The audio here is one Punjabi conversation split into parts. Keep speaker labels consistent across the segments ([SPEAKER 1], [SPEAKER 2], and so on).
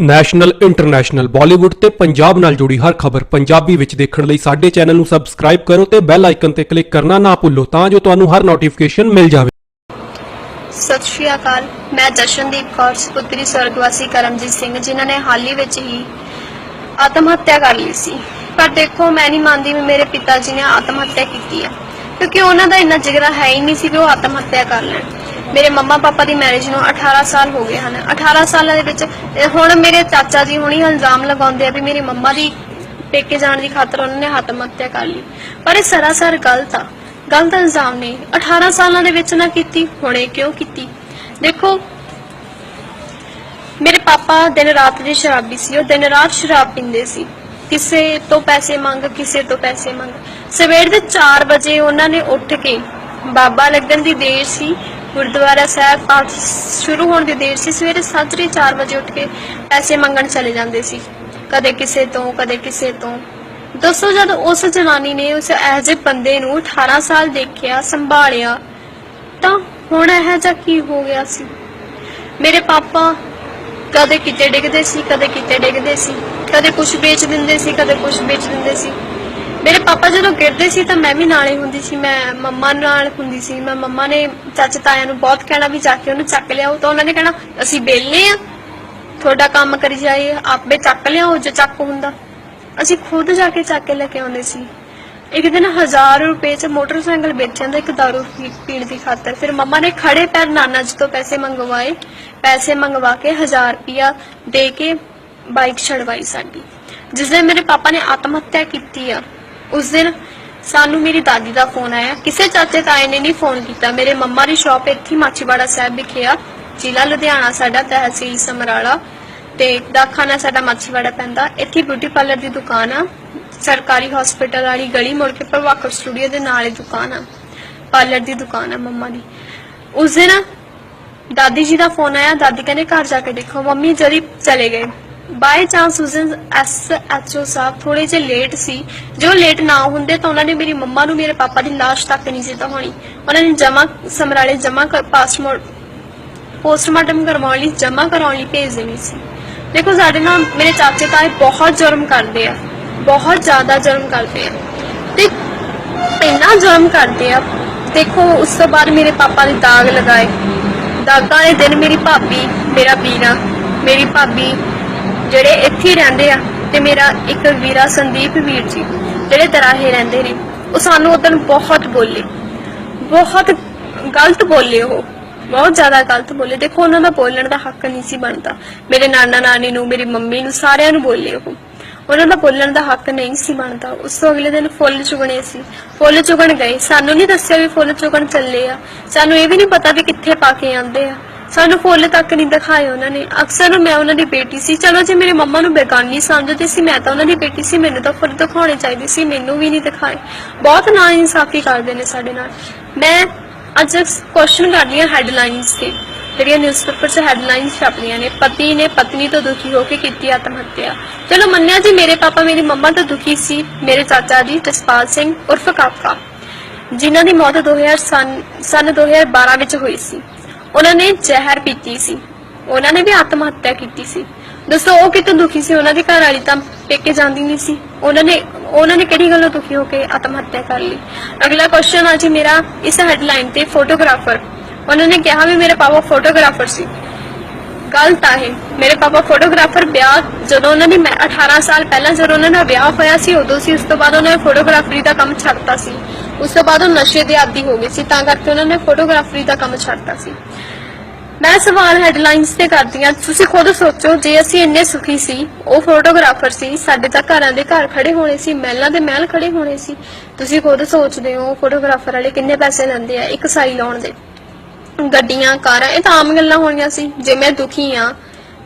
[SPEAKER 1] National, international. ਬਾਲੀਵੁੱਡ ਤੇ ਪੰਜਾਬ ਨਾਲ ਜੁੜੀ ਹਰ ਖਬਰ ਪੰਜਾਬੀ ਵਿੱਚ ਦੇਖਣ ਲਈ ਸਾਡੇ ਚੈਨਲ ਨੂੰ ਸਬਸਕ੍ਰਾਈਬ ਕਰੋ ਤੇ ਬੈਲ ਆਈਕਨ ਤੇ ਕਲਿੱਕ ਕਰਨਾ ਨਾ ਭੁੱਲੋ ਤਾਂ ਜੋ ਤੁਹਾਨੂੰ ਹਰ ਨੋਟੀਫਿਕੇਸ਼ਨ ਮਿਲ ਜਾਵੇ।
[SPEAKER 2] ਸਤਿ ਸ਼੍ਰੀ ਅਕਾਲ, ਮੈਂ ਜਸ਼ਨਦੀਪ ਕੌਰ ਸੁਪੁੱਤਰੀ ਸਵਰਗਵਾਸੀ ਕਰਮਜੀਤ ਸਿੰਘ, ਜਿਨ੍ਹਾਂ ਨੇ ਹਾਲ ਹੀ ਵਿੱਚ ਹੀ ਆਤਮ ਹੱਤਿਆ ਕਰ ਲਈ ਸੀ। ਪਰ ਦੇਖੋ, ਮੈਂ ਨਹੀਂ ਮੰਨਦੀ ਵੀ ਮੇਰੇ ਪਿਤਾ ਜੀ ਨੇ ਆਤਮ ਹੱਤਿਆ ਕੀਤੀ ਹੈ, ਕਿਉਂਕਿ ਉਹਨਾਂ ਦਾ ਇੰਨਾ ਜਿਗਰਾ ਹੈ ਹੀ ਨਹੀਂ ਸੀ ਕਿ ਉਹ ਆਤਮ ਹੱਤਿਆ ਕਰ ਲੈਣ। ਮੇਰੇ ਮੰਮਾ ਪਾਪਾ ਦੀ ਮੈਰਿਜ ਨੂੰ 18 ਸਾਲ ਹੋ ਗਏ ਹਨ। 18 ਸਾਲਾਂ ਦੇ ਵਿੱਚ ਹੁਣ ਮੇਰੇ ਚਾਚਾ ਜੀ ਹੁਣੀ ਇਲਜ਼ਾਮ ਲਗਾਉਂਦੇ ਆ ਵੀ ਮੇਰੀ ਮੰਮਾ ਦੀ ਪੇਕੇ ਜਾਣ ਦੀ ਖਾਤਰ ਉਹਨਾਂ ਨੇ ਆਤਮ ਹੱਤਿਆ ਕਰ ਲਈ। ਪਰ ਇਹ ਸਰਾਸਰ ਗਲਤ ਆ। ਗਲਤ ਇਲਜ਼ਾਮ ਨੇ 18 ਸਾਲਾਂ ਦੇ ਵਿੱਚ ਨਾ ਕੀਤੀ, ਹੁਣੇ ਕਿਉਂ ਕੀਤੀ? ਦੇਖੋ, ਮੇਰੇ ਪਾਪਾ ਦਿਨ ਰਾਤ ਦੇ ਸ਼ਰਾਬੀ ਸੀ, ਉਹ ਦਿਨ ਰਾਤ ਸ਼ਰਾਬ ਪੀਂਦੇ ਸੀ। ਕਿਸੇ ਤੋਂ ਪੈਸੇ ਮੰਗ, ਕਿਸੇ ਤੋਂ ਪੈਸੇ ਮੰਗ। ਸਵੇਰ ਦੇ 4 ਵਜੇ ਉਹਨਾਂ ਨੇ ਉੱਠ ਕੇ ਬਾਬਾ ਲੱਗਣ ਦੀ ਦੇਰ ਸੀ ਗੁਰਦੁਆਰਾ ਸਾਹਿਬ ਪਾਠ ਸ਼ੁਰੂ ਹੋਣ ਦੀ ਦੇਰ ਸੀ। ਸਵੇਰੇ ਸਾਜਰੇ 4 ਵਜੇ ਉੱਠ ਕੇ ਪੈਸੇ ਮੰਗਣ ਚਲੇ ਜਾਂਦੇ ਸੀ। ਕਦੇ ਕਿਸੇ ਤੋਂ, ਕਦੇ ਕਿਸੇ ਤੋਂ। ਦੱਸੋ ਜਦ ਉਸ ਜਨਾਨੀ ਨੇ ਉਸ ਇਹੋ ਬੰਦੇ ਨੂੰ 18 ਸਾਲ ਦੇਖਿਆ, ਸੰਭਾਲਿਆ, ਤਾਂ ਹੁਣ ਇਹ ਜਿਹਾ ਕੀ ਹੋ ਗਿਆ ਸੀ? ਮੇਰੇ ਪਾਪਾ ਕਦੇ ਕਿਤੇ ਡਿੱਗਦੇ ਸੀ, ਕਦੇ ਕਿਤੇ ਡਿੱਗਦੇ ਸੀ। ਕਦੇ ਕੁਝ ਵੇਚ ਦਿੰਦੇ ਸੀ, ਕਦੇ ਕੁਝ ਵੇਚ ਦਿੰਦੇ ਸੀ। ਮੇਰੇ ਪਾਪਾ ਜਦੋਂ ਗਿਰਦੇ ਸੀ ਤਾਂ ਮੈਂ ਵੀ ਨਾਲੇ ਹੁੰਦੀ ਸੀ, ਮੈਂ ਮੰਮਾ ਨਾਲ ਹੁੰਦੀ ਸੀ। ਮੈਂ ਮੰਮਾ ਨੇ ਚਾਚੇ ਤਾਇਆ ਨੂੰ ਬਹੁਤ ਕਹਿਣਾ ਵੀ ਜਾ ਕੇ ਉਹਨੂੰ ਚੱਕ ਲਿਆਓ ਤਾਂ ਉਹਨਾਂ ਨੇ ਕਹਿਣਾ, ਅਸੀਂ ਬੇਲਨੇ ਆ। ਤੁਹਾਡਾ ਕੰਮ ਕਰੀ ਜਾਏ, ਆਪੇ ਚੱਕ ਲਿਆਓ ਜੇ ਚੱਕ ਹੁੰਦਾ। ਅਸੀਂ ਖੁਦ ਜਾ ਕੇ ਚੱਕ ਕੇ ਲੈ ਕੇ ਆਉਂਦੇ ਸੀ। ਇੱਕ ਦਿਨ 1000 ਰੁਪਏ ਚ ਮੋਟਰਸਾਈਕਲ ਵੇਚਣ ਦਾ ਇੱਕ ਦਾਰੂ ਪੀ- ਪੀਣ ਦੀ ਖਾਤਰ ਫਿਰ ਮੰਮਾ ਨੇ ਖੜੇ ਪੈਰ ਨਾਨਾ ਜੀ ਤੋਂ ਪੈਸੇ ਮੰਗਵਾਏ। ਪੈਸੇ ਮੰਗਵਾ ਕੇ 1000 ਰੁਪਿਆ ਦੇ ਕੇ ਬਾਈਕ ਛੜਵਾਈ ਸਾਡੀ। ਜਿਸ ਦਿਨ ਮੇਰੇ ਪਾਪਾ ਨੇ ਆਤਮ ਹੱਤਿਆ ਕੀਤੀ ਆ ਉਸ ਦਿਨ ਸਾਨੂੰ ਮੇਰੀ ਦਾਦੀ ਦਾ ਫੋਨ ਆਇਆ ਕਿਸੇ ਚਾਚੇ ਤਾਏ ਨੇ ਨਹੀਂ ਫੋਨ ਕੀਤਾ ਮੇਰੇ ਮੰਮਾ ਦੀ ਸ਼ਾਪ ਇੱਥੇ ਮਾਚੀਵਾੜਾ ਸਾਹਿਬ ਵਿਖੇ ਆ ਜ਼ਿਲ੍ਹਾ ਲੁਧਿਆਣਾ ਸਾਡਾ ਤਹਿਸੀਲ ਸਮਰਾਲਾ ਤੇ ਦਾਖਾਨਾ ਸਾਡਾ ਮਾਚੀਵਾੜਾ ਪੈਂਦਾ ਇੱਥੇ ਬਿਊਟੀ ਪਾਰਲਰ ਦੀ ਦੁਕਾਨ ਆ ਸਰਕਾਰੀ ਹਸਪੀਟਲ ਵਾਲੀ ਗਲੀ ਮੁੜ ਕੇ ਪ੍ਰਵਾਕਰ ਸਟੂਡੀਓ ਦੇ ਨਾਲ ਹੀ ਦੁਕਾਨ ਆ ਪਾਰਲਰ ਦੀ ਦੁਕਾਨ ਆ ਮੰਮਾ ਦੀ ਉਸ ਦਿਨ ਦਾਦੀ ਜੀ ਦਾ ਫੋਨ ਆਇਆ ਦਾਦੀ ਕਹਿੰਦੇ ਘਰ ਜਾ ਕੇ ਦੇਖੋ ਮੰਮੀ ਜਦੀ ਚਲੇ ਗਏ ਬਾਈ ਚਾਂਸ ਉਸ ਦਿਨ ਸਾਹਿਬ ਥੋੜੇ ਜਿਹਾ ਲੇਟ ਸੀ। ਜੋ ਲੇਟ ਨਾ ਹੁੰਦੇ ਤਾਂ ਉਹਨਾਂ ਨੇ ਮੇਰੀ ਮੰਮਾ ਨੂੰ, ਮੇਰੇ ਪਾਪਾ ਦੀ ਲਾਸ਼ ਤੱਕ ਨਹੀਂ ਸੀ ਹੋਣੀ ਉਹਨਾਂ ਨੇ ਜਮਾ ਸਮਰਾਲੇ ਜਮਾ ਕਰ ਪਾਸਪੋਰਟ ਪੋਸਟਮਾਰਟਮ ਕਰਵਾਉਣ ਲਈ ਜਮਾ ਕਰਾਉਣ ਲਈ ਭੇਜ ਦੇਣੀ ਸੀ। ਦੇਖੋ ਸਾਡੇ ਨਾਲ ਮੇਰੇ ਚਾਚੇ ਤਾਏ ਬਹੁਤ ਜੁਰਮ ਕਰਦੇ ਆ। ਬਹੁਤ ਜ਼ਿਆਦਾ ਜੁਰਮ ਕਰਦੇ ਆ। ਤੇ ਇੰਨਾ ਜੁਰਮ ਕਰਦੇ ਆ। ਦੇਖੋ ਉਸ ਤੋਂ ਬਾਅਦ ਮੇਰੇ ਪਾਪਾ ਦੇ ਦਾਗ ਲਗਾਏ। ਦਾਗਾਂ ਵਾਲੇ ਦਿਨ ਮੇਰੀ ਭਾਬੀ, ਮੇਰਾ ਵੀਰਾ ਮੇਰੀ ਭਾਬੀ ਜਿਹੜੇ ਇੱਥੇ ਰਹਿੰਦੇ ਆ, ਤੇ ਮੇਰਾ ਇੱਕ ਵੀਰਾ ਸੰਦੀਪ ਵੀਰ ਜੀ, ਜਿਹੜੇ ਦਰਾਹੇ ਰਹਿੰਦੇ ਨੇ, ਉਹ ਸਾਨੂੰ ਉਦੋਂ ਬਹੁਤ ਬੋਲੇ। ਬਹੁਤ ਗਲਤ ਬੋਲੇ ਉਹ। ਬਹੁਤ ਜ਼ਿਆਦਾ ਗਲਤ ਬੋਲੇ। ਦੇਖੋ, ਉਹਨਾਂ ਦਾ ਬੋਲਣ ਦਾ ਹੱਕ ਨਹੀਂ ਸੀ ਬਣਦਾ। ਮੇਰੇ ਨਾਨਾ ਨਾਨੀ ਨੂੰ, ਮੇਰੀ ਮੰਮੀ ਨੂੰ, ਸਾਰਿਆਂ ਨੂੰ ਬੋਲੇ ਉਹ। ਉਹਨਾਂ ਦਾ ਬੋਲਣ ਦਾ ਹੱਕ ਨਹੀਂ ਸੀ ਬਣਦਾ। ਉਸ ਤੋਂ ਅਗਲੇ ਦਿਨ ਫੁੱਲ ਚੁਗਣੇ ਸੀ। ਫੁੱਲ ਚੁਗਣ ਗਏ। ਸਾਨੂੰ ਨਹੀਂ ਦੱਸਿਆ ਵੀ ਫੁੱਲ ਚੁਗਣ ਚੱਲੇ ਆ। ਸਾਨੂੰ ਇਹ ਵੀ ਨਹੀਂ ਪਤਾ ਵੀ ਕਿੱਥੇ ਪਾ ਕੇ ਆਂਦੇ ਆ। ਸਾਨੂੰ ਫੁੱਲ ਤੱਕ ਨਹੀਂ ਦਿਖਾਏ ਉਹਨਾਂ ਨੇ। ਅਕਸਰ ਮੈਂ ਉਹਨਾਂ ਦੀ ਬੇਟੀ ਸੀ। ਚਲੋ ਜੇ ਮੇਰੇ ਮੰਮਾ ਨੂੰ ਬੇਗਾਨੀ ਸਮਝਦੇ ਸੀ, ਮੈਂ ਤਾਂ ਉਹਨਾਂ ਦੀ ਬੇਟੀ ਸੀ। ਮੈਨੂੰ ਤਾਂ ਫੁੱਲ ਦਿਖਾਉਣੇ ਚਾਹੀਦੇ ਸੀ, ਮੈਨੂੰ ਵੀ ਨਹੀਂ ਦਿਖਾਏ। ਬਹੁਤ ਨਾ ਇਨਸਾਫੀ ਕਰਦੇ ਨੇ ਸਾਡੇ ਨਾਲ। ਮੈਂ ਅੱਜ ਕੁਐਸਚਨ ਕਰਦੀ ਹਾਂ ਹੈਡਲਾਈਨਸ ਤੇ। ਜਿਹੜੀਆਂ ਨਿਊਜ਼ਪੇਪਰ 'ਚ ਹੈਡਲਾਈਨਸ ਛਪਦੀਆਂ ਨੇ, ਪਤੀ ਨੇ ਪਤਨੀ ਤੋਂ ਦੁਖੀ ਹੋ ਕੇ ਕੀਤੀ ਆਤਮ ਹੱਤਿਆ ਚਲੋ ਮੰਨਿਆ ਜੀ, ਮੇਰੇ ਪਾਪਾ ਮੇਰੀ ਮੰਮਾ ਤੋਂ ਦੁਖੀ ਸੀ, ਮੇਰੇ ਚਾਚਾ ਜੀ ਜਸਪਾਲ ਸਿੰਘ ਉਰਫ ਕਾਕਾ, ਜਿਨ੍ਹਾਂ ਦੀ ਮੌਤ 2000 ਸਨ ਸਨ 2012 ਵਿੱਚ ਹੋਈ ਸੀ। ਉਹਨਾਂ ਨੇ ਜ਼ਹਿਰ ਪੀਤੀ ਸੀ। ਉਹਨਾਂ ਨੇ ਵੀ ਆਤਮ ਹੱਤਿਆ ਕੀਤੀ ਸੀ। ਦੱਸੋ, ਉਹ ਕਿਤੋਂ ਦੁਖੀ ਸੀ? ਉਹਨਾਂ ਦੀ ਘਰ ਵਾਲੀ ਤਾਂ ਪੇਕੇ ਜਾਂਦੀ ਨਹੀਂ ਸੀ। ਉਹਨਾਂ ਨੇ ਉਹਨਾਂ ਨੇ ਕਿਹੜੀ ਗੱਲੋਂ ਦੁਖੀ ਹੋ ਕੇ ਆਤਮ ਹੱਤਿਆ ਕਰ ਲਈ? ਅਗਲਾ ਕੁਐਸਚਨ ਆ ਜੀ ਮੇਰਾ ਇਸ ਹੈਡਲਾਈਨ ਤੇ ਫੋਟੋਗ੍ਰਾਫਰ ਉਹਨਾਂ ਨੇ ਕਿਹਾ ਵੀ ਮੇਰੇ ਪਾਪਾ ਫੋਟੋਗ੍ਰਾਫਰ ਸੀ। ਗਲਤ ਆ ਇਹ, ਮੇਰੇ ਪਾਪਾ ਫੋਟੋਗ੍ਰਾਫਰ ਵਿਆਹ ਜਦੋਂ ਉਹਨਾਂ ਦੀ ਮੈਂ 18 ਸਾਲ ਪਹਿਲਾਂ ਜਦੋਂ ਉਹਨਾਂ ਦਾ ਵਿਆਹ ਹੋਇਆ ਸੀ, ਉਦੋਂ ਸੀ, ਉਸ ਤੋਂ ਬਾਅਦ ਉਹਨਾਂ ਨੇ ਫੋਟੋਗ੍ਰਾਫਰੀ ਦਾ ਕੰਮ ਛੱਡਤਾ ਸੀ। ਉਸ ਤੋਂ ਬਾਅਦ ਉਹ ਨਸ਼ੇ ਦੇ ਆਦੀ ਹੋ ਗਏ ਸੀ, ਤਾਂ ਕਰਕੇ ਉਹਨਾਂ ਨੇ ਫੋਟੋਗ੍ਰਾਫਰੀ ਦਾ ਕੰਮ ਛੱਡਤਾ ਸੀ। ਮੈਂ ਸਵਾਲ ਹੈਡਲਾਈਨਸ ਤੇ ਕਰਦੀ ਹਾਂ, ਤੁਸੀਂ ਖੁਦ ਸੋਚੋ, ਜੇ ਅਸੀਂ ਇੰਨੇ ਸੁਖੀ ਸੀ, ਉਹ ਫੋਟੋਗ੍ਰਾਫਰ ਸੀ, ਸਾਡੇ ਤਾਂ ਘਰਾਂ ਦੇ ਘਰ ਖੜੇ ਹੋਣੇ ਸੀ, ਮਹਿਲਾਂ ਦੇ ਮਹਿਲ ਖੜੇ ਹੋਣੇ ਸੀ, ਤੁਸੀਂ ਖੁਦ ਸੋਚਦੇ ਹੋ ਫੋਟੋਗ੍ਰਾਫਰ ਵਾਲੇ ਕਿੰਨੇ ਪੈਸੇ ਲੈਂਦੇ ਆ, ਇੱਕ ਸਾਈ ਲਾਉਣ ਦੇ। ਗੱਡੀਆਂ, ਕਾਰਾਂ, ਇਹ ਤਾਂ ਆਮ ਗੱਲਾਂ ਹੋਣੀਆਂ ਸੀ, ਜੇ ਮੈਂ ਦੁਖੀ ਆ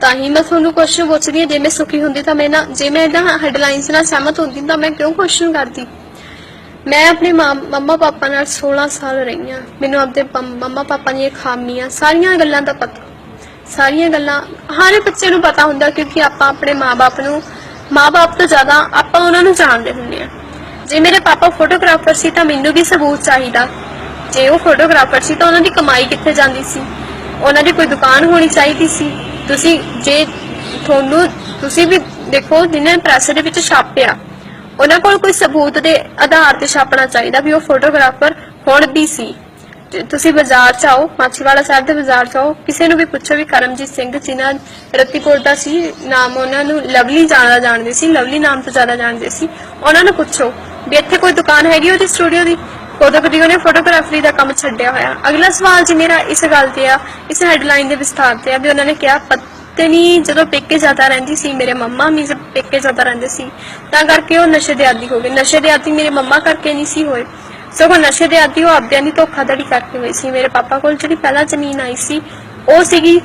[SPEAKER 2] ਤਾਂ ਹੀ ਮੈਂ ਤੁਹਾਨੂੰ ਕੁਐਸਚਨ ਪੁੱਛਦੀ ਹਾਂ, ਜੇ ਮੈਂ ਸੁਖੀ ਹੁੰਦੀ ਤਾਂ ਮੈਂ ਨਾ, ਜੇ ਮੈਂ ਇਹਨਾਂ ਹੈਡਲਾਈਨਸ ਨਾਲ ਸਹਿਮਤ ਹੁੰਦੀ ਤਾਂ ਮੈਂ ਕਿਉਂ ਕੁਐਸਚਨ ਕਰਦੀ? ਮੈਂ ਆਪਣੇ ਮਾਂ- ਮੰਮਾ ਪਾਪਾ ਨਾਲ 16 ਸਾਲ ਰਹੀ ਹਾਂ ਮੈਨੂੰ ਆਪਣੇ ਪੰ- ਮੰਮਾ ਪਾਪਾ ਦੀਆਂ ਖਾਮੀਆਂ, ਸਾਰੀਆਂ ਗੱਲਾਂ ਦਾ ਪਤਾ। ਸਾਰੀਆਂ ਗੱਲਾਂ ਹਰ ਬੱਚੇ ਨੂੰ ਪਤਾ ਹੁੰਦਾ ਕਿਉਂਕਿ ਆਪਾਂ ਆਪਣੇ ਮਾਪੇ ਨੂੰ ਮਾਪੇ ਤੋਂ ਜ਼ਿਆਦਾ ਆਪਾਂ ਉਹਨਾਂ ਨੂੰ ਜਾਣਦੇ ਹੁੰਦੇ ਹਾਂ ਜੇ ਮੇਰੇ ਪਾਪਾ ਫੋਟੋਗ੍ਰਾਫਰ ਸੀ ਤਾਂ ਮੈਨੂੰ ਵੀ ਸਬੂਤ ਚਾਹੀਦਾ। ਜੇ ਉਹ ਫੋਟੋਗ੍ਰਾਫਰ ਸੀ ਤਾਂ ਉਹਨਾਂ ਦੀ ਕਮਾਈ ਕਿੱਥੇ ਜਾਂਦੀ ਸੀ? ਉਹਨਾਂ ਦੀ ਕੋਈ ਦੁਕਾਨ ਹੋਣੀ ਚਾਹੀਦੀ ਸੀ? ਤੁਸੀਂ ਜੇ ਤੁਹਾਨੂੰ ਤੁਸੀਂ ਵੀ ਦੇਖੋ, ਜਿਹਨੇ ਪ੍ਰੈਸ ਦੇ ਵਿੱਚ ਛਾਪਿਆ ਉਹਨਾਂ ਕੋਲ ਕੋਈ ਸਬੂਤ ਦੇ ਆਧਾਰ ਤੇ ਛਾਪਣਾ ਚਾਹੀਦਾ ਵੀ ਉਹ ਫੋਟੋਗ੍ਰਾਫਰ ਹੁਣ ਵੀ ਸੀ। ਤੇ ਤੁਸੀਂ ਬਾਜ਼ਾਰ ਚ ਆਓ, ਮਾਛੀਵਾੜਾ ਸਾਹਿਬ ਦੇ ਬਾਜ਼ਾਰ ਚ ਆਓ, ਕਿਸੇ ਨੂੰ ਵੀ ਪੁੱਛੋ ਵੀ ਕਰਮਜੀਤ ਸਿੰਘ ਜਿਨ੍ਹਾਂ ਰਤੀਪੁਰ ਦਾ ਸੀ, ਨਾਮ ਉਹਨਾਂ ਨੂੰ ਲਵਲੀ ਜ਼ਿਆਦਾ ਜਾਣਦੇ ਸੀ, ਲਵਲੀ ਨਾਮ ਤੋਂ ਜ਼ਿਆਦਾ ਜਾਣਦੇ ਸੀ, ਉਹਨਾਂ ਨੂੰ ਪੁੱਛੋ ਵੀ ਇੱਥੇ ਕੋਈ ਦੁਕਾਨ ਹੈਗੀ ਉਹਦੀ ਸਟੂਡੀਓ ਦੀ? ਉਦੋਂ ਕਦੀ ਉਹਨੇ ਫੋਟੋਗ੍ਰਾਫਰੀ ਦਾ ਕੰਮ ਛੱਡਿਆ ਹੋਇਆ। ਅਗਲਾ ਸਵਾਲ ਜੀ ਮੇਰਾ ਇਸ ਗੱਲ ਤੇ ਆ, ਇਸ ਹੈਡਲਾਈਨ ਦੇ ਵਿਸਥਾਰ ਤੇ ਆ ਵੀ ਉਹਨਾਂ ਨੇ ਕਿਹਾ ਪਤਾ ਨਹੀਂ ਜਦੋਂ ਪੇਕੇ ਜ਼ਿਆਦਾ ਰਹਿੰਦੀ ਸੀ, ਮੇਰੇ ਮੰਮਾ ਵੀ ਜਦ ਪੇਕੇ ਜ਼ਿਆਦਾ ਰਹਿੰਦੇ ਸੀ, ਤਾਂ ਕਰਕੇ ਉਹ ਨਸ਼ੇ ਦੇ ਆਦੀ ਹੋ ਗਏ। ਨਸ਼ੇ ਦੇ ਆਦੀ ਮੇਰੇ ਮੰਮਾ ਕਰਕੇ ਨਹੀਂ ਸੀ ਹੋਏ। ਸਗੋਂ ਨਸ਼ੇ ਦੇ ਆਦੀ ਉਹ ਆਪਦਿਆਂ ਦੀ ਧੋਖਾਧੜੀ ਕਰਕੇ ਹੋਈ ਸੀ। ਮੇਰੇ ਪਾਪਾ ਕੋਲ ਜਿਹੜੀ ਪਹਿਲਾਂ ਜ਼ਮੀਨ ਆਈ ਸੀ, ਉਹ ਸੀਗੀ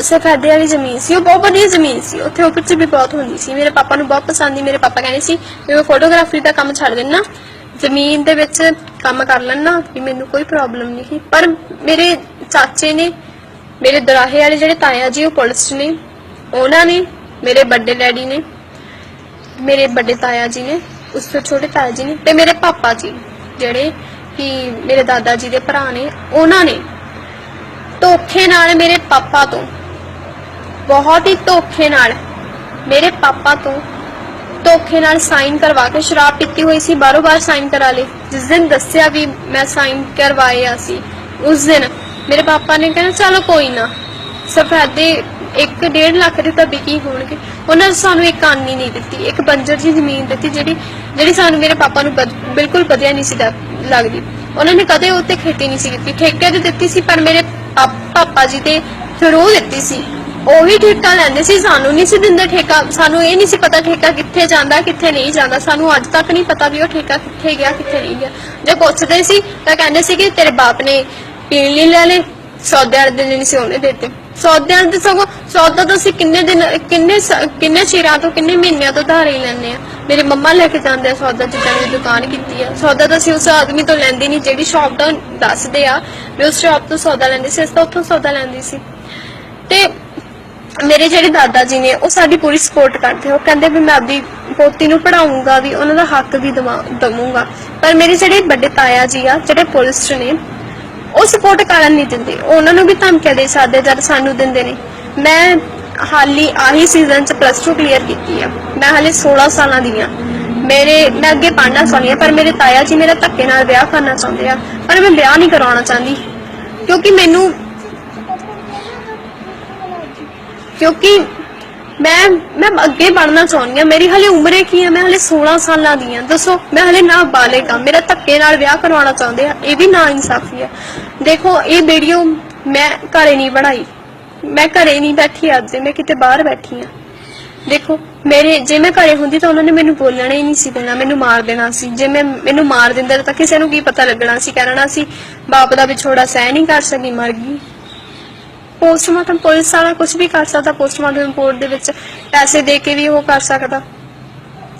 [SPEAKER 2] ਸਫੈਦੇ ਵਾਲੀ ਜ਼ਮੀਨ ਸੀ। ਉਹ ਬਹੁਤ ਵਧੀਆ ਜ਼ਮੀਨ ਸੀ। ਉੱਥੇ ਉਪਰ ਵੀ ਬਹੁਤ ਹੁੰਦੀ ਸੀ। ਮੇਰੇ ਪਾਪਾ ਨੂੰ ਬਹੁਤ ਪਸੰਦ ਸੀ। ਮੇਰੇ ਪਾਪਾ ਕਹਿੰਦੇ ਸੀ, ਵੀ ਮੈਂ ਫੋਟੋਗ੍ਰਾਫੀ ਦਾ ਕੰਮ ਛੱਡ ਦੇਣਾ ਜ਼ਮੀਨ ਦੇ ਵਿੱਚ ਕੰਮ ਕਰ ਲੈਣਾ ਵੀ ਮੈਨੂੰ ਕੋਈ ਪ੍ਰੋਬਲਮ ਨਹੀਂ ਸੀ। ਪਰ ਮੇਰੇ ਚਾਚੇ ਨੇ ਮੇਰੇ ਦਰਾਹੇ ਵਾਲੇ ਜਿਹੜੇ ਤਾਇਆ ਜੀ, ਉਹ ਪੁਲਿਸ ਨੇ। ਉਹਨਾਂ ਨੇ ਮੇਰੇ ਵੱਡੇ ਡੈਡੀ ਨੇ, ਮੇਰੇ ਵੱਡੇ ਤਾਇਆ ਜੀ ਨੇ, ਉਸ ਤੋਂ ਛੋਟੇ ਤਾਇਆ ਜੀ ਨੇ ਤੇ ਮੇਰੇ ਪਾਪਾ ਜੀ ਜਿਹੜੇ ਕਿ ਮੇਰੇ ਦਾਦਾ ਜੀ ਦੇ ਭਰਾ ਨੇ, ਉਹਨਾਂ ਨੇ ਧੋਖੇ ਨਾਲ ਮੇਰੇ ਪਾਪਾ ਤੋਂ, ਬਹੁਤ ਹੀ ਧੋਖੇ ਨਾਲ ਮੇਰੇ ਪਾਪਾ ਤੋਂ ਧੋਖੇ ਨਾਲ ਸਾਈਨ ਕਰਵਾ ਕੇ ਸ਼ਰਾਬ ਪੀਤੀ ਹੋਈ ਸੀ ਬਾਰੋ ਬਾਰ ਸਾਈਨ ਕਰਾ ਲਈ ਜਿਸ ਦਿਨ ਦੱਸਿਆ ਵੀ ਮੈਂ ਸਾਈਨ ਕਰਵਾਇਆ ਸੀ, ਉਸ ਦਿਨ ਮੇਰੇ ਪਾਪਾ ਨੇ ਕਹਿੰਦਾ ਚਲੋ ਕੋਈ ਨਾ। ਸਫੈਦੇ 1.5 ਲੱਖ ਦੇ ਤਾਂ ਵਿਕੀ ਹੋਣਗੇ? ਉਹਨਾਂ ਨੇ ਸਾਨੂੰ ਇੱਕ ਆਨੀ ਨਹੀਂ ਦਿੱਤੀ, ਇੱਕ ਬੰਜਰ ਜੀ ਜ਼ਮੀਨ ਦਿੱਤੀ ਜਿਹੜੀ ਜਿਹੜੀ ਸਾਨੂੰ ਮੇਰੇ ਪਾਪਾ ਨੂੰ ਬਦ- ਬਿਲਕੁਲ ਵਧੀਆ ਨਹੀਂ ਸੀ ਦਾ- ਲੱਗਦੀ। ਉਹਨਾਂ ਨੇ ਕਦੇ ਉੱਤੇ ਖੇਤੀ ਨਹੀਂ ਸੀ ਕੀਤੀ। ਠੇਕੇ ਤੇ ਦਿੱਤੀ ਸੀ, ਪਰ ਮੇਰੇ ਪਾ- ਪਾਪਾ ਜੀ ਤੇ ਫਿਰ ਉਹ ਦਿੱਤੀ ਸੀ। ਉਹੀ ਠੇਕਾ ਲੈਂਦੇ ਸੀ, ਸਾਨੂੰ ਨਹੀਂ ਸੀ ਦਿੰਦੇ ਠੇਕਾ। ਸਾਨੂੰ ਇਹ ਨਹੀਂ ਸੀ ਪਤਾ ਠੇਕਾ ਕਿੱਥੇ ਜਾਂਦਾ, ਕਿੱਥੇ ਨਹੀਂ ਜਾਂਦਾ। ਸਾਨੂੰ ਅੱਜ ਤੱਕ ਨਹੀਂ ਪਤਾ ਵੀ ਉਹ ਠੇਕਾ ਕਿੱਥੇ ਗਿਆ, ਕਿੱਥੇ ਨਹੀਂ ਗਿਆ। ਜੇ ਪੁੱਛਦੇ ਸੀ ਤਾਂ ਕਹਿੰਦੇ ਸੀ ਕਿ ਤੇਰੇ ਬਾਪ ਨੇ ਪੀਣ ਲਈ ਲੈ ਲਏ ਸੌਦੇ ਵਾਲੇ ਦਿਨ ਸੀ ਉਹਨੇ ਦਿੱਤੇ। ਸੌਦਿਆਂ ਦੇ ਸਗੋਂ ਸੌਦਾ ਤਾਂ ਅਸੀਂ ਕਿੰਨੇ ਦਿਨ, ਕਿੰਨੇ ਸ- ਕਿੰਨੇ ਚਿਰਾਂ ਤੋਂ, ਕਿੰਨੇ ਮਹੀਨਿਆਂ ਤੋਂ ਧਾਰੇ ਹੀ ਲੈਂਦੇ ਆ। ਮੇਰੇ ਮੰਮਾ ਲੈ ਕੇ ਜਾਂਦੇ ਆ ਸੌਦਾ, ਜਿੱਦਾਂ ਦੀ ਦੁਕਾਨ ਕੀਤੀ ਆ। ਸੌਦਾ ਤਾਂ ਅਸੀਂ ਉਸ ਆਦਮੀ ਤੋਂ ਲੈਂਦੇ ਨਹੀਂ, ਜਿਹੜੀ ਸ਼ਾਪ ਤੋਂ ਦੱਸਦੇ ਆ ਵੀ ਉਸ ਸ਼ਾਪ ਤੋਂ ਸੌਦਾ ਲੈਂਦੇ ਸੀ, ਅਸੀਂ ਤਾਂ ਉੱਥੋਂ ਸੌਦਾ ਲੈਂਦੀ ਸੀ। ਤੇ ਮੇਰੇ ਜਿਹੜੇ ਦਾਦਾ ਜੀ ਨੇ, ਉਹ ਸਾਡੀ ਪੂਰੀ ਸਪੋਰਟ ਕਰਦੇ ਆ। ਉਹ ਕਹਿੰਦੇ ਵੀ ਮੈਂ ਆਪਦੀ ਪੋਤੀ ਨੂੰ ਪੜਾਉਂਗਾ ਵੀ, ਉਹਨਾਂ ਦਾ ਹੱਕ ਵੀ ਦਵਾ- ਦਵਾਂਗਾ। ਪਰ ਮੇਰੇ ਜਿਹੜੇ ਵੱਡੇ ਤਾਇਆ ਜੀ ਆ, ਜਿਹੜੇ ਪੁਲਿਸ 'ਚ ਨੇ ਉਹ ਸਪੋਰਟ ਕਰਨ ਨਹੀਂ ਦਿੰਦੇ। ਉਹਨਾਂ ਨੂੰ ਵੀ ਧਮਕੀਆਂ ਦੇ ਸਕਦੇ, ਜਦ ਸਾਨੂੰ ਦਿੰਦੇ ਨੇ। ਮੈਂ ਹਾਲੀ ਆਹੀ ਸੀਜ਼ਨ 'ਚ ਪਲੱਸ 2 ਕਲੀਅਰ ਕੀਤੀ ਆ। ਮੈਂ ਹਾਲੇ 16 ਸਾਲਾਂ ਦੀ ਆ। ਮੇਰੇ, ਮੈਂ ਅੱਗੇ ਪੜ੍ਹਨਾ ਚਾਹੁੰਦੀ ਆ, ਪਰ ਮੇਰੇ ਤਾਇਆ ਜੀ ਮੇਰਾ ਧੱਕੇ ਨਾਲ ਵਿਆਹ ਕਰਨਾ ਚਾਹੁੰਦੇ ਆ। ਪਰ ਮੈਂ ਵਿਆਹ ਨਹੀਂ ਕਰਾਉਣਾ ਚਾਹੁੰਦੀ। ਕਿਉਂਕਿ ਮੈਨੂੰ ਕਿਉਂਕਿ ਮੈਂ ਮੈਂ ਅੱਗੇ ਪੜ੍ਹਨਾ ਚਾਹੁੰਦੀ ਆ। ਮੇਰੀ ਹਲੇ ਉਮਰੇ ਕੀ ਆ? ਮੈਂ ਹਲੇ 16 ਸਾਲਾਂ ਦੀ ਆ। ਦੱਸੋ, ਮੈਂ ਹਲੇ ਨਾ ਬਾਲਗ। ਆ ਮੇਰਾ ਧੱਕੇ ਨਾਲ ਵਿਆਹ ਕਰਵਾਉਣਾ ਚਾਹੁੰਦੇ ਆ। ਇਹ ਵੀ ਨਾ ਇਨਸਾਫੀ ਆ। ਦੇਖੋ, ਇਹ ਵੀਡੀਓ ਮੈਂ ਘਰੇ ਨਹੀਂ ਬਣਾਈ। ਮੈਂ ਘਰੇ ਨਹੀਂ ਬੈਠੀ ਅੱਜ, ਮੈਂ ਕਿਤੇ ਬਾਹਰ ਬੈਠੀ ਹਾਂ। ਦੇਖੋ, ਮੇਰੇ, ਜੇ ਮੈਂ ਘਰੇ ਹੁੰਦੀ ਤਾਂ ਉਹਨਾਂ ਨੇ ਮੈਨੂੰ ਬੋਲਣਾ ਹੀ ਨਹੀਂ ਸੀ ਦੇਣਾ, ਮੈਨੂੰ ਮਾਰ ਦੇਣਾ ਸੀ। ਜੇ ਮੈਂ, ਮੈਨੂੰ ਮਾਰ ਦਿੰਦੇ ਤਾਂ ਕਿਸੇ ਨੂੰ ਕੀ ਪਤਾ ਲੱਗਣਾ ਸੀ ਕਹਿਣਾ ਸੀ, ਬਾਪ ਦਾ ਵਿਛੋੜਾ ਸਹਿ ਨਹੀਂ ਕਰ ਸਕੀ ਮਰ ਗਈ। ਪੋਸਟਮਾਰਟਮ ਪੁਲਿਸ ਵਾਲਾ ਕੁਝ ਵੀ ਕਰ ਸਕਦਾ ਪੋਸਟਮਾਰਟਮ ਰਿਪੋਰਟ ਦੇ ਵਿੱਚ ਪੈਸੇ ਦੇ ਕੇ ਵੀ ਉਹ ਕਰ ਸਕਦਾ।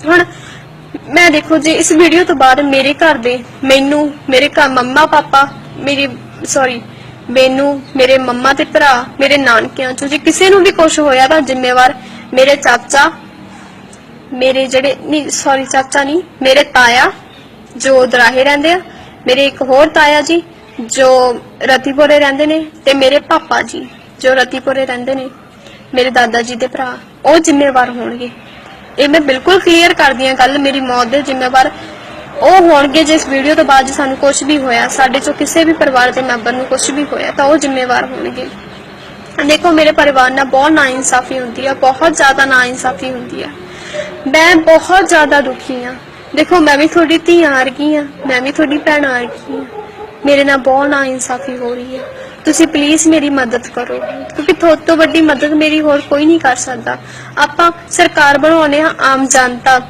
[SPEAKER 2] ਹੁਣ ਮੈਂ ਦੇਖੋ, ਜੇ ਇਸ ਵੀਡੀਓ ਤੋਂ ਬਾਅਦ ਮੇਰੇ ਘਰ ਦੇ ਮੈਨੂੰ, ਮੇਰੇ ਘਰ ਮੰਮਾ ਪਾਪਾ ਮੇਰੀ ਸੌਰੀ ਮੈਨੂੰ, ਮੇਰੇ ਮੰਮਾ ਤੇ ਭਰਾ, ਮੇਰੇ ਨਾਨਕਿਆਂ ਚੋਂ ਜੇ ਕਿਸੇ ਨੂੰ ਵੀ ਕੁਝ ਹੋਇਆ ਤਾਂ ਜ਼ਿੰਮੇਵਾਰ ਮੇਰੇ ਚਾਚਾ, ਮੇਰੇ ਜਿਹੜੇ, ਨਹੀਂ ਸੌਰੀ ਚਾਚਾ ਨਹੀਂ, ਮੇਰੇ ਤਾਇਆ, ਜੋ ਦਰਾਹੇ ਰਹਿੰਦੇ ਆ, ਮੇਰੇ ਇੱਕ ਹੋਰ ਤਾਇਆ ਜੀ, ਜੋ ਰਤੀਪੁਰੇ ਰਹਿੰਦੇ ਨੇ ਤੇ ਮੇਰੇ ਪਾਪਾ ਜੀ, ਜੋ ਰਤੀਪੁਰੇ ਰਹਿੰਦੇ ਨੇ, ਮੇਰੇ ਦਾਦਾ ਜੀ ਦੇ ਭਰਾ, ਉਹ ਜ਼ਿੰਮੇਵਾਰ ਹੋਣਗੇ। ਇਹ ਮੈਂ ਬਿਲਕੁਲ ਕਲੀਅਰ ਕਰਦੀ ਆ ਗੱਲ, ਮੇਰੀ ਮੌਤ ਦੇ ਜ਼ਿੰਮੇਵਾਰ ਉਹ ਹੋਣਗੇ ਜੇ ਇਸ ਵੀਡੀਓ ਤੋਂ ਬਾਅਦ ਜੇ ਸਾਨੂੰ ਕੁਝ ਵੀ ਹੋਇਆ, ਸਾਡੇ ਚੋਂ ਕਿਸੇ ਵੀ ਪਰਿਵਾਰ ਦੇ ਮੈਂਬਰ ਨੂੰ ਕੁਝ ਵੀ ਹੋਇਆ, ਤਾਂ ਉਹ ਜ਼ਿੰਮੇਵਾਰ ਹੋਣਗੇ। ਦੇਖੋ, ਮੇਰੇ ਪਰਿਵਾਰ ਨਾਲ ਬਹੁਤ ਨਾਇਨਸਾਫੀ ਹੁੰਦੀ ਆ, ਬਹੁਤ ਜ਼ਿਆਦਾ ਨਾਇਨਸਾਫੀ ਹੁੰਦੀ ਆ। ਮੈਂ ਬਹੁਤ ਜ਼ਿਆਦਾ ਦੁਖੀ ਆ। ਦੇਖੋ, ਮੈਂ ਵੀ ਤੁਹਾਡੀ ਧੀ ਆ ਰਹੀ ਆ, ਮੈਂ ਵੀ ਤੁਹਾਡੀ ਭੈਣ ਆ ਰਹੀ ਆ। ਮੇਰੇ ਨਾਲ ਬਹੁਤ ਨਾਇਨਸਾਫੀ ਹੋ ਰਹੀ ਆ। ਤੁਸੀਂ ਪਲੀਜ਼ ਮੇਰੀ ਮਦਦ ਕਰੋ, ਕਿਉਂਕਿ ਤੁਹਾਡੇ ਤੋਂ ਵੱਡੀ ਮਦਦ ਮੇਰੀ ਹੋਰ ਕੋਈ ਨਹੀਂ ਕਰ ਸਕਦਾ। ਆਪਾਂ ਸਰਕਾਰ ਬਣਾਉਨੇ ਆ ਆਮ ਜਨਤਾ।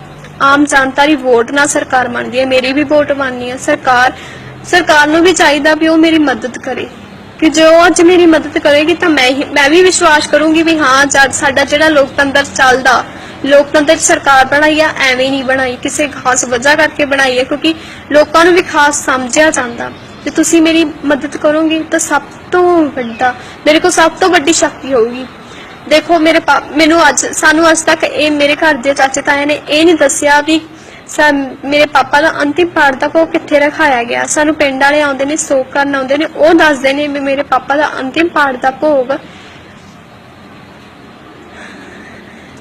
[SPEAKER 2] ਆਮ ਜਨਤਾ ਦੀ ਵੋਟ ਨਾਲ ਸਰਕਾਰ ਬਣਦੀ ਹੈ, ਮੇਰੀ ਵੀ ਵੋਟ ਬਣਨੀ ਹੈ। ਸਰਕਾਰ ਸਰਕਾਰ ਨੂੰ ਵੀ ਚਾਹੀਦਾ ਵੀ ਉਹ ਮੇਰੀ ਮਦਦ ਕਰੇ। ਕਿ ਜੋ ਅੱਜ ਮੇਰੀ ਮਦਦ ਕਰੇਗੀ ਤਾਂ ਮੈਂ ਹੀ ਮੈਂ ਵੀ ਵਿਸ਼ਵਾਸ ਕਰੂੰਗੀ ਵੀ ਹਾਂ ਜਦ ਸਾਡਾ ਜਿਹੜਾ ਲੋਕਤੰਤਰ ਚੱਲਦਾ, ਲੋਕਤੰਤਰ 'ਚ ਸਰਕਾਰ ਬਣਾਈ ਆ, ਐਵੇਂ ਨਹੀਂ ਬਣਾਈ। ਕਿਸੇ ਖਾਸ ਵਜ੍ਹਾ ਕਰਕੇ ਬਣਾਈ ਹੈ, ਕਿਉਂਕਿ ਲੋਕਾਂ ਨੂੰ ਵੀ ਖਾਸ ਸਮਝਿਆ ਜਾਂਦਾ। ਤੇ ਤੁਸੀਂ ਮੇਰੀ ਮਦਦ ਕਰੋਗੇ ਤਾਂ ਸਭ ਤੋਂ ਵੱਡਾ ਮੇਰੇ ਕੋਲ ਸਭ ਤੋਂ ਵੱਡੀ ਸ਼ਕਤੀ ਹੋਊਗੀ। ਦੇਖੋ, ਮੇਰੇ ਪਾ- ਮੈਨੂੰ ਅੱਜ, ਸਾਨੂੰ ਅੱਜ ਤੱਕ ਇਹ ਮੇਰੇ ਘਰ ਦੇ ਚਾਚੇ ਤਾਏ ਨੇ ਇਹ ਨਹੀਂ ਦੱਸਿਆ ਵੀ ਮੇਰੇ ਪਾਪਾ ਦਾ ਅੰਤਿਮ ਪਾਰਟ ਤੱਕ ਉਹ ਕਿੱਥੇ ਰਖਾਇਆ ਗਿਆ। ਸਾਨੂੰ ਪਿੰਡ ਵਾਲੇ ਆਉਂਦੇ ਨੇ, ਸੋਗ ਕਰਨ ਆਉਂਦੇ ਨੇ, ਉਹ ਦੱਸਦੇ ਨੇ ਵੀ ਮੇਰੇ ਪਾਪਾ ਦਾ ਅੰਤਿਮ ਪਾਰਟ ਦਾ ਭੋਗ,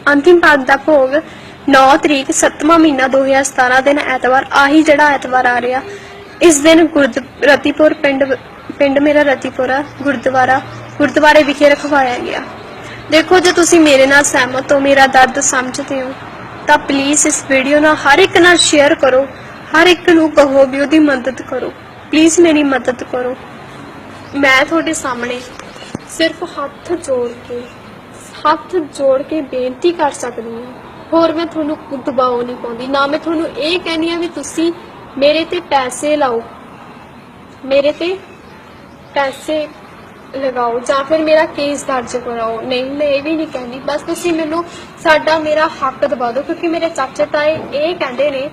[SPEAKER 2] ਅੰਤਿਮ ਪਾਠ ਦਾ ਭੋਗ 9 ਤਰੀਕ 7ਵਾਂ ਮਹੀਨਾ 2017 ਦਿਨ ਐਤਵਾਰ, ਆਹੀ ਜਿਹੜਾ ਐਤਵਾਰ ਆ ਰਿਹਾ। ਇਸ ਦਿਨ ਗੁਰਦ, ਰਤੀਪੁਰ ਪਿੰਡ ਪਿੰਡ ਮੇਰਾ ਰਤੀਪੁਰ, ਗੁਰਦੁਆਰਾ, ਗੁਰਦੁਆਰੇ ਵਿਖੇ ਰਖਵਾਇਆ ਗਿਆ। ਦੇਖੋ, ਜੇ ਤੁਸੀਂ ਮੇਰੇ ਨਾਲ ਸਹਿਮਤ ਹੋ, ਮੇਰਾ ਦਰਦ ਸਮਝਦੇ ਹੋ, ਤਾਂ ਪਲੀਜ਼ ਇਸ ਵੀਡੀਓ ਨਾਲ ਹਰ ਇੱਕ ਨਾਲ ਸ਼ੇਅਰ ਕਰੋ। ਹਰ ਇੱਕ ਨੂੰ ਕਹੋ ਵੀ ਉਹਦੀ ਮਦਦ ਕਰੋ। ਪਲੀਜ਼ ਮੇਰੀ ਮਦਦ ਕਰੋ। ਮੈਂ ਤੁਹਾਡੇ ਸਾਹਮਣੇ ਸਿਰਫ ਹੱਥ ਜੋੜ ਕੇ, ਹੱਥ ਜੋੜ ਕੇ ਬੇਨਤੀ ਕਰ ਸਕਦੀ ਹਾਂ। ਹੋਰ ਮੈਂ ਤੁਹਾਨੂੰ ਦਬਾਓ ਨਹੀਂ ਪਾਉਂਦੀ। ਨਾ ਮੈਂ ਤੁਹਾਨੂੰ ਇਹ ਕਹਿੰਦੀ ਆ ਵੀ ਤੁਸੀਂ ਮੇਰੇ ਤੇ ਪੈਸੇ ਲਾਓ। ਮੇਰੇ ਤੇ ਪੈਸੇ ਲਗਾਓ ਜਾਂ ਫਿਰ ਮੇਰਾ ਕੇਸ ਦਰਜ ਕਰਾਓ। ਨਹੀਂ, ਮੈਂ ਇਹ ਵੀ ਨਹੀਂ ਕਹਿੰਦੀ। ਬਸ ਤੁਸੀਂ ਮੈਨੂੰ ਸਾਡਾ, ਮੇਰਾ ਹੱਕ ਦਵਾ ਦਿਓ, ਕਿਉਂਕਿ ਮੇਰੇ ਚਾਚੇ ਤਾਏ ਇਹ ਕਹਿੰਦੇ ਨੇ,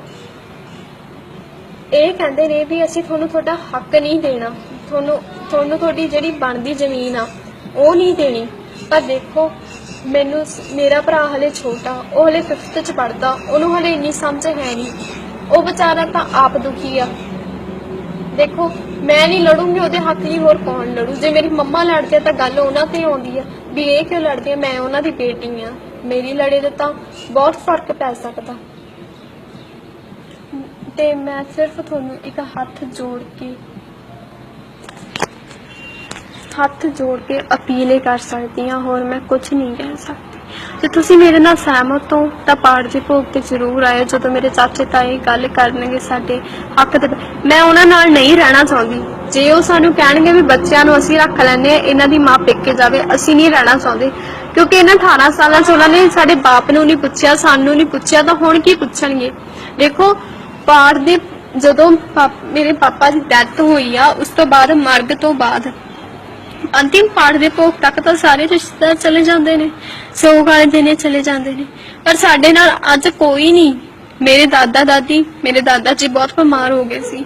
[SPEAKER 2] ਇਹ ਕਹਿੰਦੇ ਨੇ ਵੀ ਅਸੀਂ ਤੁਹਾਨੂੰ ਤੁਹਾਡਾ ਹੱਕ ਨਹੀਂ ਦੇਣਾ। ਤੁਹਾਨੂੰ ਤੁਹਾਨੂੰ ਤੁਹਾਡੀ ਜਿਹੜੀ ਬਣਦੀ ਜ਼ਮੀਨ ਆ, ਉਹ ਨਹੀਂ ਦੇਣੀ। ਪਰ ਦੇਖੋ, ਮੈਨੂੰ ਮੇਰਾ ਭਰਾ ਹਲੇ ਛੋਟਾ, ਉਹ ਹਲੇ 5th ਚ ਪੜਦਾ ਉਹਨੂੰ ਹਲੇ ਇੰਨੀ ਸਮਝ ਹੈ ਨਹੀਂ। ਉਹ ਵਿਚਾਰਾ ਤਾਂ ਆਪ ਦੁਖੀ ਆ। ਦੇਖੋ, ਮੈਂ ਨਹੀਂ ਲੜੂੰਗੀ, ਉਹਦੇ ਹੱਕ ਲਈ ਹੋਰ ਕੌਣ ਲੜੂ? ਜੇ ਮੇਰੀ ਮੰਮਾ ਲੜਦੇ ਆ ਤਾਂ ਗੱਲ ਉਹਨਾਂ ਤੇ ਆਉਂਦੀ ਆ। ਵੀ ਇਹ ਕਿਉਂ ਲੜਦੀ ਆ ਮੈਂ ਉਹਨਾਂ ਦੀ ਬੇਟੀ ਆ। ਮੇਰੀ ਲੜੇ ਦੇ ਤਾਂ ਬਹੁਤ ਫ਼ਰਕ ਪੈ ਸਕਦਾ। ਤੇ ਮੈਂ ਸਿਰਫ ਤੁਹਾਨੂੰ ਇੱਕ ਹੱਥ ਜੋੜ ਕੇ ਹੱਥ ਜੋੜ ਕੇ ਅਪੀਲ ਹੀ ਕਰ ਸਕਦੀ ਹਾਂ, ਹੋਰ ਮੈਂ ਕੁਝ ਨਹੀਂ ਕਹਿ ਸਕਦੀ। ਜੇ ਤੁਸੀਂ ਮੇਰੇ ਨਾਲ ਸਹਿਮਤ ਹੋ, ਤਾਂ ਪਾਠ ਦੇ ਭੋਗ ਤੇ ਜ਼ਰੂਰ ਆਇਓ, ਜਦੋਂ ਮੇਰੇ ਚਾਚੇ ਤਾਏ ਗੱਲ ਕਰਨਗੇ ਸਾਡੇ ਹੱਕ ਦੇ ਮੈਂ ਉਹਨਾਂ ਨਾਲ ਨਹੀਂ ਰਹਿਣਾ ਚਾਹੁੰਦੀ। ਜੇ ਉਹ ਸਾਨੂੰ ਕਹਿਣਗੇ ਵੀ ਬੱਚਿਆਂ ਨੂੰ ਅਸੀਂ ਰੱਖ ਲੈਨੇ ਆ ਇਹਨਾਂ ਦੀ ਮਾਂ ਪੇਕੇ ਜਾਵੇ, ਅਸੀਂ ਨਹੀਂ ਰਹਿਣਾ ਚਾਹੁੰਦੇ। ਕਿਉਂਕਿ ਇਹਨਾਂ 18 ਸਾਲਾਂ ਚ ਉਹਨਾਂ ਨੇ ਸਾਡੇ ਬਾਪ ਨੂੰ ਨਹੀਂ ਪੁੱਛਿਆ, ਸਾਨੂੰ ਨਹੀਂ ਪੁੱਛਿਆ, ਤਾਂ ਹੁਣ ਕੀ ਪੁੱਛਣਗੇ? ਦੇਖੋ, ਪਾਠ ਦੇ ਜਦੋਂ ਪਾਪ- ਮੇਰੇ ਪਾਪਾ ਦੀ ਡੈਥ ਹੋਈ ਆ, ਉਸ ਤੋਂ ਬਾਅਦ ਮਰਗ ਤੋਂ ਬਾਅਦ ਅੰਤਿਮ ਪਾਠ ਦੇ ਭੋਗ ਤੱਕ ਤਾਂ ਸਾਰੇ ਰਿਸ਼ਤੇਦਾਰ ਚਲੇ ਜਾਂਦੇ ਨੇ ਸੋਗ ਵਾਲੇ ਦਿਨੇ ਚਲੇ ਜਾਂਦੇ ਨੇ। ਪਰ ਸਾਡੇ ਨਾਲ ਅੱਜ ਕੋਈ ਨਹੀਂ। ਮੇਰੇ ਦਾਦਾ ਦਾਦੀ ਮੇਰੇ ਦਾਦਾ ਜੀ ਬਹੁਤ ਬਿਮਾਰ ਹੋ ਗਏ ਸੀ।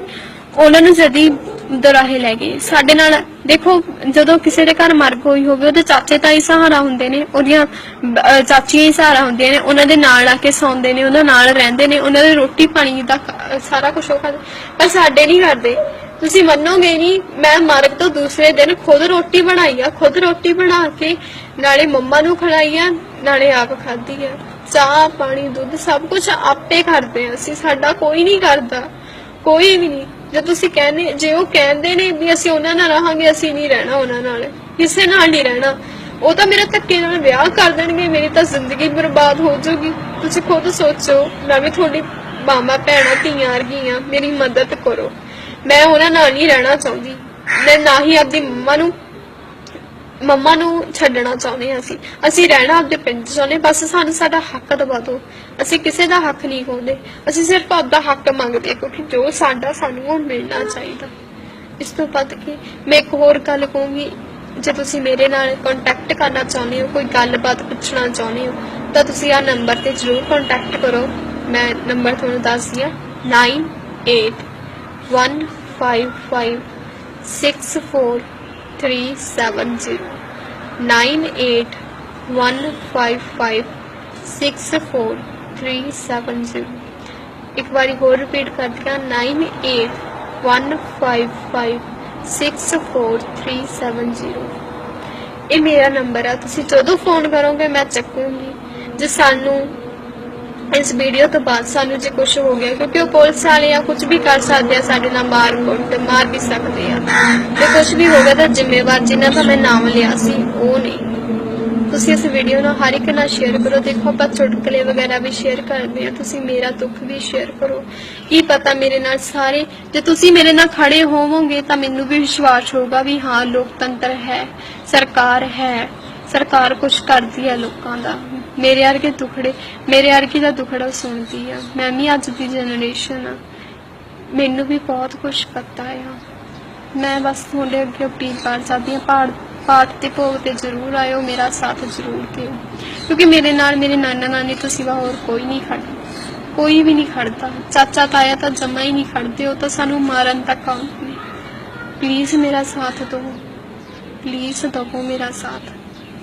[SPEAKER 2] ਉਹਨਾਂ ਨੂੰ ਜਦੀ ਦਰਾਹੇ ਲੈ ਗਏ। ਸਾਡੇ ਨਾਲ ਦੇਖੋ ਜਦੋਂ ਕਿਸੇ ਦੇ ਘਰ ਮਰਗ ਹੋਈ ਹੋਵੇ ਉਹਦੇ ਚਾਚੇ ਤਾਈ ਸਹਾਰਾ ਹੁੰਦੇ ਨੇ ਉਹਦੀਆਂ ਅਹ, ਚਾਚੀਆਂ ਹੀ ਸਹਾਰਾ ਹੁੰਦੀਆਂ ਨੇ ਉਹਨਾਂ ਦੇ ਨਾਲ ਆ ਕੇ ਸੌਂਦੇ ਨੇ ਉਹਨਾਂ ਨਾਲ ਰਹਿੰਦੇ ਨੇ ਉਹਨਾਂ ਦੇ ਰੋਟੀ ਪਾਣੀ ਦਾ ਖ- ਸਾਰਾ ਕੁਝ ਉਹ ਕਰਦੇ ਪਰ ਸਾਡੇ ਨਹੀਂ ਕਰਦੇ। ਤੁਸੀਂ ਮੰਨੋਗੇ ਨਹੀਂ, ਮੈਂ ਮਰਗ ਤੋਂ ਦੂਸਰੇ ਦਿਨ ਖੁਦ ਰੋਟੀ ਬਣਾਈ ਆ, ਖੁਦ ਰੋਟੀ ਬਣਾ ਕੇ ਨਾਲੇ ਮੰਮਾ ਨੂੰ ਖਿਲਾਈ ਆ, ਨਾਲੇ ਆਪ ਖਾਧੀ ਆ। ਚਾਹ, ਪਾਣੀ, ਦੁੱਧ, ਸਭ ਕੁਝ ਆਪੇ ਕਰਦੇ ਆ ਅਸੀਂ, ਸਾਡਾ ਕੋਈ ਨਹੀਂ ਕਰਦਾ, ਕੋਈ ਵੀ ਨਹੀਂ। ਜੇ ਤੁਸੀਂ ਕਹਿੰਦੇ, ਜੇ ਉਹ ਕਹਿੰਦੇ ਨੇ ਵੀ ਅਸੀਂ ਉਹਨਾਂ ਨਾਲ ਰਹਾਂਗੇ, ਅਸੀਂ ਨਹੀਂ ਰਹਿਣਾ ਉਹਨਾਂ ਨਾਲ, ਕਿਸੇ ਨਾਲ ਨਹੀਂ ਰਹਿਣਾ। ਉਹ ਤਾਂ ਮੇਰਾ ਧੱਕੇ ਨਾਲ ਵਿਆਹ ਕਰ ਦੇਣਗੇ, ਮੇਰੀ ਤਾਂ ਜ਼ਿੰਦਗੀ ਬਰਬਾਦ ਹੋ ਜਾਊਗੀ। ਤੁਸੀਂ ਖੁਦ ਸੋਚੋ, ਮੈਂ ਵੀ ਤੁਹਾਡੀ ਮਾਮਾ, ਭੈਣਾਂ, ਧੀਆਂ ਵਰਗੀਆਂ, ਮੇਰੀ ਮਦਦ ਕਰੋ। ਮੈਂ ਉਹਨਾਂ ਨਾਲ ਨਹੀਂ ਰਹਿਣਾ ਚਾਹੁੰਦੀ। ਮੈਂ ਨਾ ਹੀ ਆਪਦੀ ਮੰਮਾ ਨੂੰ ਮੰਮਾ ਨੂੰ ਛੱਡਣਾ ਚਾਹੁੰਦੇ ਹਾਂ ਅਸੀਂ। ਅਸੀਂ ਰਹਿਣਾ ਆਪਦੇ ਪਿੰਡ 'ਚ ਚਾਹੁੰਦੇ ਬਸ ਸਾਨੂੰ ਸਾਡਾ ਹੱਕ ਦਵਾ ਦਿਓ। ਅਸੀਂ ਕਿਸੇ ਦਾ ਹੱਕ ਨਹੀਂ ਖੋਹਦੇ ਅਸੀਂ ਸਿਰਫ ਆਪਦਾ ਹੱਕ ਮੰਗਦੇ ਹਾਂ, ਕਿਉਂਕਿ ਜੋ ਸਾਡਾ ਸਾਨੂੰ ਉਹ ਮਿਲਣਾ ਚਾਹੀਦਾ। ਇਸ ਤੋਂ ਵੱਧ ਕੇ? ਮੈਂ ਇੱਕ ਹੋਰ ਗੱਲ ਕਹੂੰਗੀ, ਜੇ ਤੁਸੀਂ ਮੇਰੇ ਨਾਲ ਕੰਟੈਕਟ ਕਰਨਾ ਚਾਹੁੰਦੇ ਹੋ, ਕੋਈ ਗੱਲਬਾਤ ਪੁੱਛਣਾ ਚਾਹੁੰਦੇ ਹੋ, ਤਾਂ ਤੁਸੀਂ ਆਹ ਨੰਬਰ ਤੇ ਜ਼ਰੂਰ ਕੰਟੈਕਟ ਕਰੋ। ਮੈਂ ਨੰਬਰ ਤੁਹਾਨੂੰ ਦੱਸਦੀ ਹਾਂ one five five six four three seven zero nine eight one five five six four three seven zero ਇੱਕ ਵਾਰੀ ਹੋਰ ਰਿਪੀਟ ਕਰਦੀ ਹਾਂ 9815564370 ਇਹ ਮੇਰਾ ਨੰਬਰ ਆ, ਤੁਸੀਂ ਜਦੋਂ ਫੋਨ ਕਰੋਗੇ ਮੈਂ ਚੱਕੂੰਗੀ। ਜੇ ਸਾਨੂੰ ਇਸ ਵੀਡੀਓ ਤੋਂ ਬਾਅਦ ਸਾਨੂੰ ਜੇ ਕੁਝ ਹੋ ਗਿਆ, ਕਿਉਂਕਿ ਉਹ ਪੁਲਿਸ ਵਾਲੇ ਆ ਕੁਝ ਵੀ ਕਰ ਸਕਦੇ ਆ, ਸਾਡੇ ਨਾਲ ਮਾਰ ਕੁੱਟ ਮਾਰ ਵੀ ਸਕਦੇ ਆ। ਤੇ ਕੁਝ ਵੀ ਹੋ ਗਿਆ ਤਾਂ ਜ਼ਿੰਮੇਵਾਰ ਜਿਨ੍ਹਾਂ ਦਾ ਮੈਂ ਨਾਮ ਲਿਆ ਸੀ, ਉਹ ਨਹੀਂ। ਤੁਸੀਂ ਇਸ ਵੀਡੀਓ ਨੂੰ ਹਰ ਇੱਕ ਨਾਲ ਸ਼ੇਅਰ ਕਰੋ, ਦੇਖੋ ਆਪਾਂ ਚੁਟਕਲੇ ਵਗੈਰਾ ਵੀ ਸ਼ੇਅਰ ਕਰਦੇ ਆ, ਤੁਸੀਂ ਮੇਰਾ ਦੁੱਖ ਵੀ ਸ਼ੇਅਰ ਕਰੋ। ਕੀ ਪਤਾ ਮੇਰੇ ਨਾਲ ਸਾਰੇ, ਜੇ ਤੁਸੀਂ ਮੇਰੇ ਨਾਲ ਖੜੇ ਹੋਵੋਗੇ ਤਾਂ ਮੈਨੂੰ ਵੀ ਵਿਸ਼ਵਾਸ ਹੋਊਗਾ ਵੀ ਹਾਂ, ਲੋਕਤੰਤਰ ਹੈ, ਸਰਕਾਰ ਹੈ। ਸਰਕਾਰ ਕੁਝ ਕਰਦੀ ਹੈ ਲੋਕਾਂ ਦਾ। ਮੇਰੇ ਵਰਗੇ ਦੁਖੜੇ, ਮੇਰੇ ਵਰਗੀ ਦਾ ਦੁਖੜਾ ਸੁਣਦੀ ਆ। ਮੈਂ ਵੀ ਅੱਜ ਦੀ ਜਨਰੇਸ਼ਨ ਆ। ਮੈਨੂੰ ਵੀ ਬਹੁਤ ਕੁਝ ਪਤਾ ਆ। ਮੈਂ ਬਸ ਤੁਹਾਡੇ ਅੱਗੇ ਅਪੀਲ ਕਰ ਸਕਦੀ ਹਾਂ ਪਾਠ ਪਾਠ ਤੇ ਭੋਗ ਤੇ ਜ਼ਰੂਰ ਆਇਓ, ਮੇਰਾ ਸਾਥ ਜ਼ਰੂਰ ਦਿਓ। ਕਿਉਂਕਿ ਮੇਰੇ ਨਾਲ ਮੇਰੇ ਨਾਨਾ ਨਾਨੀ ਤੋਂ ਸਿਵਾ ਹੋਰ ਕੋਈ ਨਹੀਂ ਖੜਦਾ। ਕੋਈ ਵੀ ਨਹੀਂ ਖੜਦਾ। ਚਾਚਾ ਤਾਇਆ ਤਾਂ ਜਮਾ ਹੀ ਨਹੀਂ ਖੜਦੇ, ਉਹ ਤਾਂ ਸਾਨੂੰ ਮਾਰਨ ਤੱਕ ਆਉਂਦੇ ਪਲੀਜ਼ ਮੇਰਾ ਸਾਥ ਦਿਓ। ਪਲੀਜ਼ ਦਿਓ ਮੇਰਾ ਸਾਥ।